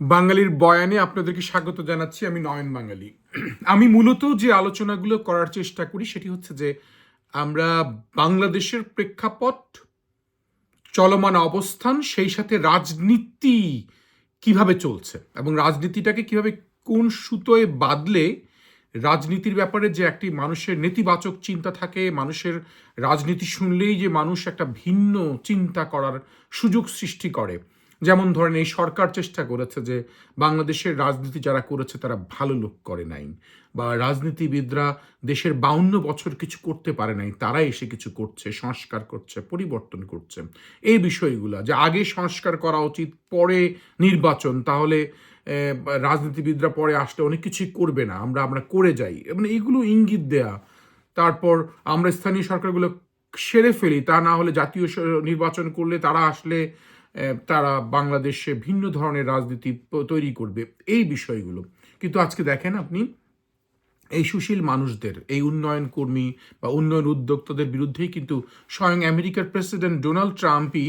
বাঙালির বয়ানে আপনাদেরকে স্বাগত জানাচ্ছি, আমি নয়ন বাঙালি। আমি মূলত যে আলোচনাগুলো করার চেষ্টা করি সেটি হচ্ছে যে, আমরা বাংলাদেশের প্রেক্ষাপট, চলমান অবস্থান, সেই সাথে রাজনীতি কীভাবে চলছে এবং রাজনীতিটাকে কীভাবে কোন সুতোয় বাদলে রাজনীতির ব্যাপারে যে একটি মানুষের নেতিবাচক চিন্তা থাকে, মানুষের রাজনীতি শুনলেই যে মানুষ একটা ভিন্ন চিন্তা করার সুযোগ সৃষ্টি করে। যেমন ধরেন এই সরকার চেষ্টা করেছে যে বাংলাদেশের রাজনীতি যারা করেছে তারা ভালো লোক করে নাই, বা রাজনীতিবিদরা দেশের বাউন্ন বছর কিছু করতে পারে নাই, তারা এসে কিছু করছে, সংস্কার করছে, পরিবর্তন করছে। এই বিষয়গুলো, যে আগে সংস্কার করা উচিত, পরে নির্বাচন, তাহলে রাজনীতিবিদরা পরে আসলে অনেক কিছুই করবে না, আমরা আমরা করে যাই। মানে এগুলো ইঙ্গিত দেয়া, তারপর আমরা স্থানীয় সরকারগুলো সেরে ফেলি, তা না হলে জাতীয় নির্বাচন করলে তারা আসলে তারা বাংলাদেশে ভিন্ন ধরনের রাজনীতি তৈরি করবে, এই বিষয়গুলো। কিন্তু আজকে দেখেন আপনি, এই সুশীল মানুষদের, এই উন্নয়ন কর্মী বা উন্নয়ন উদ্যোক্তাদের বিরুদ্ধেই কিন্তু স্বয়ং আমেরিকার প্রেসিডেন্ট ডোনাল্ড ট্রাম্পই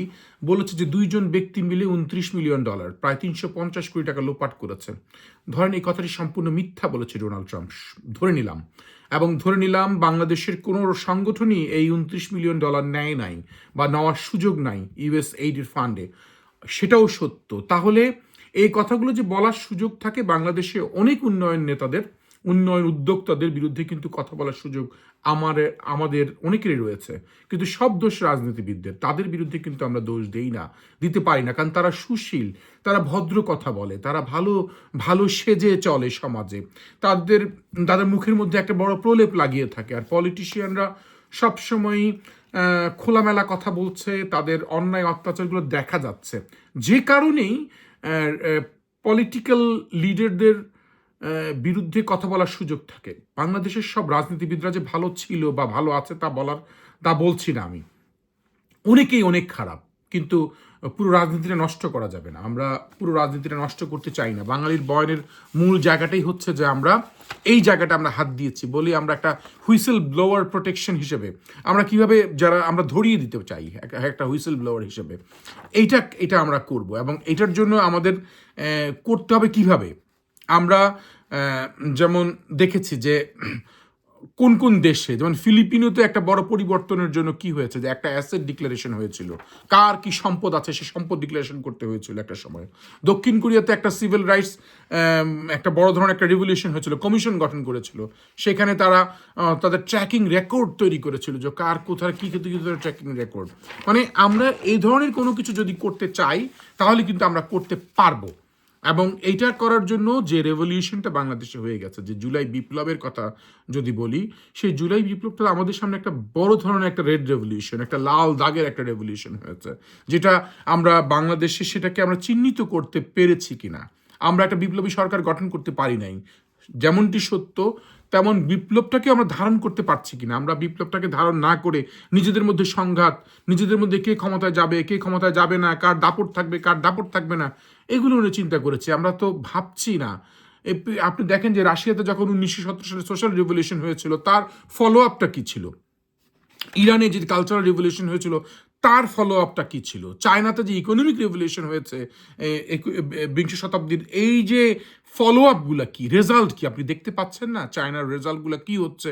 বলেছে যে দুইজন ব্যক্তি মিলে উনত্রিশ মিলিয়ন ডলার, প্রায় তিনশো পঞ্চাশ কোটি টাকা লোপাট করেছে। ধরেন এই কথাটি সম্পূর্ণ মিথ্যা বলেছে ডোনাল্ড ট্রাম্প, ধরে নিলাম। এবং ধরে নিলাম বাংলাদেশের কোনো সংগঠনই এই উনত্রিশ মিলিয়ন ডলার নেয় নাই বা নেওয়ার সুযোগ নাই ইউএস এইডের ফান্ডে সেটাও সত্য। তাহলে এই কথাগুলো যে বলার সুযোগ থাকে বাংলাদেশে অনেক উন্নয়ন নেতাদের উন্নয়ন উদ্যোক্তাদের বিরুদ্ধে কিন্তু কথা বলার সুযোগ আমার, আমাদের অনেকেরই রয়েছে। কিন্তু সব দোষ রাজনীতিবিদদের। তাদের বিরুদ্ধে কিন্তু আমরা দোষ দেই না, দিতে পারি না। কারণ তারা সুশীল, তারা ভদ্র কথা বলে, তারা ভালো ভালো সেজে চলে সমাজে। তাদের তাদের মুখের মধ্যে একটা বড় প্রলেপ লাগিয়ে থাকে। আর পলিটিশিয়ানরা সবসময়ই খোলামেলা কথা বলছে, তাদের অন্যায় অত্যাচারগুলো দেখা যাচ্ছে। যে কারণেই পলিটিক্যাল লিডারদের বিরুদ্ধে কথা বলার সুযোগ থাকে। বাংলাদেশের সব রাজনীতিবিদরা যে ভালো ছিল বা ভালো আছে তা বলার, তা বলছি না আমি। অনেকেই অনেক খারাপ, কিন্তু পুরো রাজনীতিটা নষ্ট করা যাবে না। আমরা পুরো রাজনীতিটা নষ্ট করতে চাই না। বাঙালির বয়নের মূল জায়গাটাই হচ্ছে যে আমরা, এই জায়গাটা আমরা হাত দিয়েছি। বলি আমরা একটা হুইসেল ব্লোয়ার প্রোটেকশন হিসেবে। আমরা কীভাবে যারা, আমরা ধরিয়ে দিতে চাই এক- একটা হুইসেল ব্লোয়ার হিসেবে। এইটা, এটা আমরা করব এবং এটার জন্য আমাদের করতে হবে কীভাবে? আমরা যেমন দেখেছি যে কোন কোন দেশে, যেমন ফিলিপিনোতে একটা বড় পরিবর্তনের জন্য কি হয়েছে? যে একটা অ্যাসেট ডিক্লারেশন হয়েছিল। কার কি সম্পদ আছে? সে সম্পদ ডিক্লারেশন করতে হয়েছিল একটা সময়। দক্ষিণ কোরিয়াতে একটা সিভিল রাইটস একটা বড় ধরনের একটা রেভলিউশন হয়েছিল কমিশন গঠন করেছিল। সেখানে তারা তাদের ট্র্যাকিং রেকর্ড তৈরি করেছিল যে কার কোথায় কী ক্ষেত্রে কী ট্র্যাকিং রেকর্ড মানে আমরা এই ধরনের কোনো কিছু যদি করতে চাই, তাহলে কিন্তু আমরা করতে পারব। এবং এইটা করার জন্য যে রেভলিউশনটা বাংলাদেশে হয়ে গেছে, যে জুলাই বিপ্লবের কথা যদি বলি, সেই জুলাই বিপ্লবটা আমাদের সামনে একটা বড় ধরনের একটা রেড রেভলিউশন একটা লাল দাগের একটা রেভলিউশন হয়েছে, যেটা আমরা বাংলাদেশে সেটাকে আমরা চিহ্নিত করতে পেরেছি কিনা। আমরা একটা বিপ্লবী সরকার গঠন করতে পারি নাই। যেমনটি সত্য তেমন বিপ্লবটাকে আমরা ধারণ করতে পারছি কিনা? আমরা বিপ্লবটাকে ধারণ না করে নিজেদের মধ্যে সংঘাত, নিজেদের মধ্যে কে ক্ষমতায় যাবে, কে ক্ষমতায় যাবে না, কার দাপট থাকবে, কার দাপট থাকবে না, এগুলো নিয়ে চিন্তা করেছি। আমরা তো ভাবছি না। আপনি দেখেন যে রাশিয়াতে যখন উনিশশো সতেরো সালে সোশ্যাল রিভলিউশন হয়েছিল, তার ফলো আপটা কি ছিল? ইরানে যে কালচারাল রিভলিউশন হয়েছিল তার ফলো আপটা কি ছিল? চায়নাতে যে ইকোনমিক রেভলিউশন হয়েছে বিংশ শতাব্দীর এই যে ফলো আপগুলো কি? রেজাল্ট কি? আপনি দেখতে পাচ্ছেন না? চায়নার রেজাল্টগুলো কি হচ্ছে?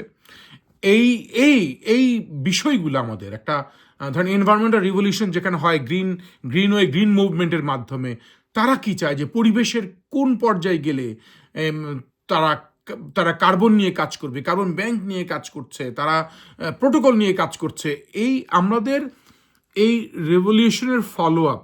এই এই এই বিষয়গুলো আমাদের একটা ধরেন এনভায়রনমেন্টাল রিভলিউশন যেখানে হয় গ্রিন গ্রিন ওয়ে গ্রিন মুভমেন্টের মাধ্যমে, তারা কি চায় যে পরিবেশের কোন পর্যায়ে গেলে তারা তারা কার্বন নিয়ে কাজ করবে কার্বন ব্যাংক নিয়ে কাজ করছে, তারা প্রোটোকল নিয়ে কাজ করছে, এই আমাদের এই রেভলিউশনের ফলো আপ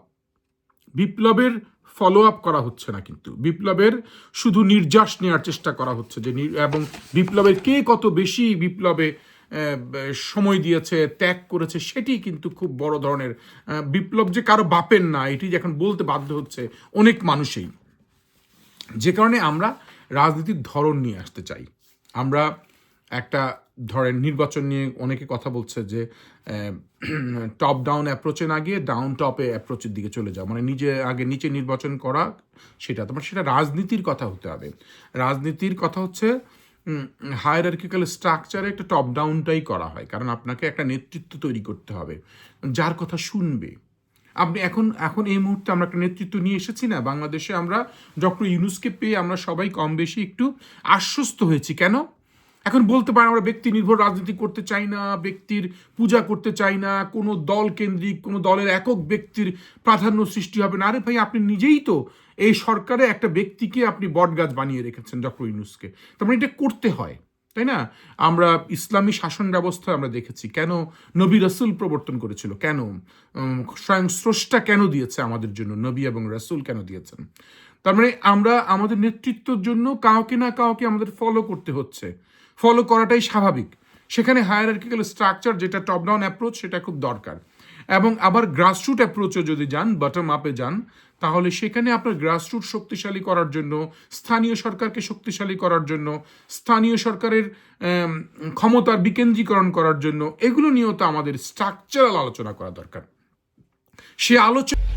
বিপ্লবের ফলো আপ করা হচ্ছে না কিন্তু। বিপ্লবের শুধু নির্যাস নেওয়ার চেষ্টা করা হচ্ছে যে এবং বিপ্লবের কে কত বেশি বিপ্লবে সময় দিয়েছে, ত্যাগ করেছে, সেটি কিন্তু খুব বড় ধরনের বিপ্লব যে কারও বাপের না, এটি এখন বলতে বাধ্য হচ্ছে অনেক মানুষই। যে কারণে আমরা রাজনীতির ধরন নিয়ে আসতে চাই। আমরা একটা ধরেন নির্বাচন নিয়ে অনেকে কথা বলছে যে টপ ডাউন অ্যাপ্রোচে না গিয়ে ডাউন টপে অ্যাপ্রোচের দিকে চলে যাও। মানে নিজে আগে নিচে নির্বাচন করা সেটা। তোমার সেটা রাজনীতির কথা হতে হবে। রাজনীতির কথা হচ্ছে হায়ারার্কিক্যাল স্ট্রাকচারে একটা টপ ডাউনটাই করা হয়। কারণ আপনাকে একটা নেতৃত্ব তৈরি করতে হবে। যার কথা শুনবে। আপনি এখন এখন এই মুহূর্তে আমরা একটা নেতৃত্ব নিয়ে এসেছি না? বাংলাদেশে আমরা ডক্টর ইউনুসকে পেয়ে আমরা সবাই কম বেশি একটু আশ্বস্ত হয়েছি। কেন? এখন বলতে পারেন আমরা ব্যক্তি নির্ভর রাজনীতি করতে চাই না, ব্যক্তির পূজা করতে চাই না, কোনো দল কেন্দ্রিক, কোনো দলের একক ব্যক্তির প্রাধান্য সৃষ্টি হবে না। আরে ভাই, আপনি নিজেই তো এই সরকারে একটা ব্যক্তিকে আপনি বটগাছ বানিয়ে রেখেছেন ডক্টর ইউনুসকে। তার মানে এটা করতে হয়, তাই না? আমরা ইসলামী শাসন ব্যবস্থা আমরা দেখেছি। কেন নবী রসুল প্রবর্তন করেছিল? কেন? স্বয়ং স্রষ্টা কেন দিয়েছে আমাদের জন্য? নবী এবং রসুল কেন দিয়েছেন? তার মানে আমরা, আমাদের নেতৃত্বের জন্য কাউকে না কাউকে আমাদের ফলো করতে হচ্ছে। ফলো করাটাই স্বাভাবিক। সেখানে হায়ারার্কিক্যাল স্ট্রাকচার যেটা টপ ডাউন অ্যাপ্রোচ সেটা খুব দরকার। এবং আবার গ্রাসরুট অ্যাপ্রোচে যদি যান বটম আপে যান, তাহলে সেখানে আপনার গ্রাসরুট শক্তিশালী করার জন্য, স্থানীয় সরকারকে শক্তিশালী করার জন্য, স্থানীয় সরকারের ক্ষমতার বিকেন্দ্রীকরণ করার জন্য, এগুলো নিয়েও তো আমাদের স্ট্রাকচারাল আলোচনা করা দরকার। সে আলোচনা